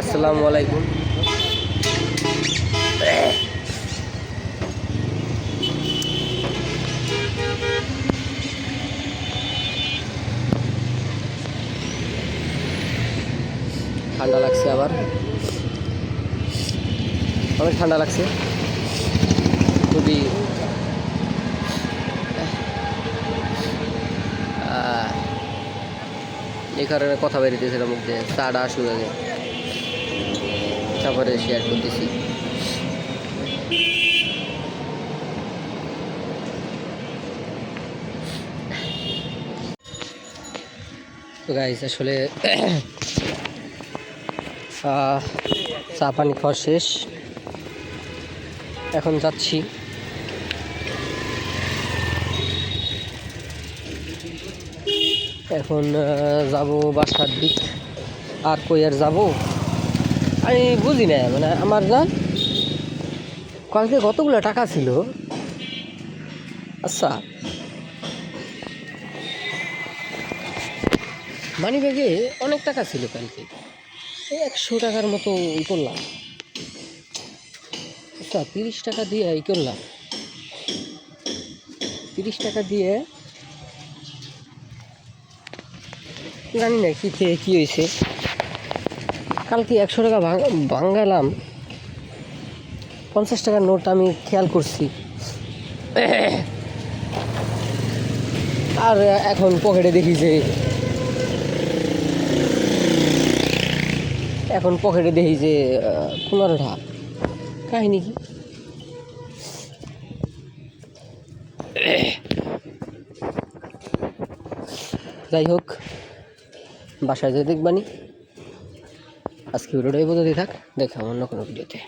আসসালামু আলাইকুম ঠান্ডা লাগছে আবার। অনেক ঠান্ডা লাগছে। খুবই এই কারণে কথা বেরিয়েছিল মুখ দিয়ে চাটা আসুক আগে। তারপরে শেয়ার করতেছি। তো আসলে চা পানি খাওয়া শেষ। এখন যাচ্ছি। এখন যাব বাসার দিক। আর কই আর যাব? আমি বুঝি না মানে আমার না কালকে কতগুলো টাকা ছিল? আচ্ছা। মানি ব্যাগে অনেক টাকা ছিল কালকে। একশো টাকার মতো ই করলাম। আচ্ছা তিরিশ টাকা দিয়ে ই করলাম। তিরিশ টাকা দিয়ে জানি না কী খেয়ে কী হয়েছে। কালকে একশো টাকা ভাঙ- ভাঙালাম। পঞ্চাশ টাকার নোট আমি খেয়াল করছি। আর এখন পকেটে দেখি যে এখন পকেটে দেখি যে পনেরোটা। কাহিনি কি? যাই হোক। বাসায় যেয়ে দেখবানি। আজকে ভিডিওটা এই দিয়ে থাক দেখা অন্য কোনো ভিডিওতে।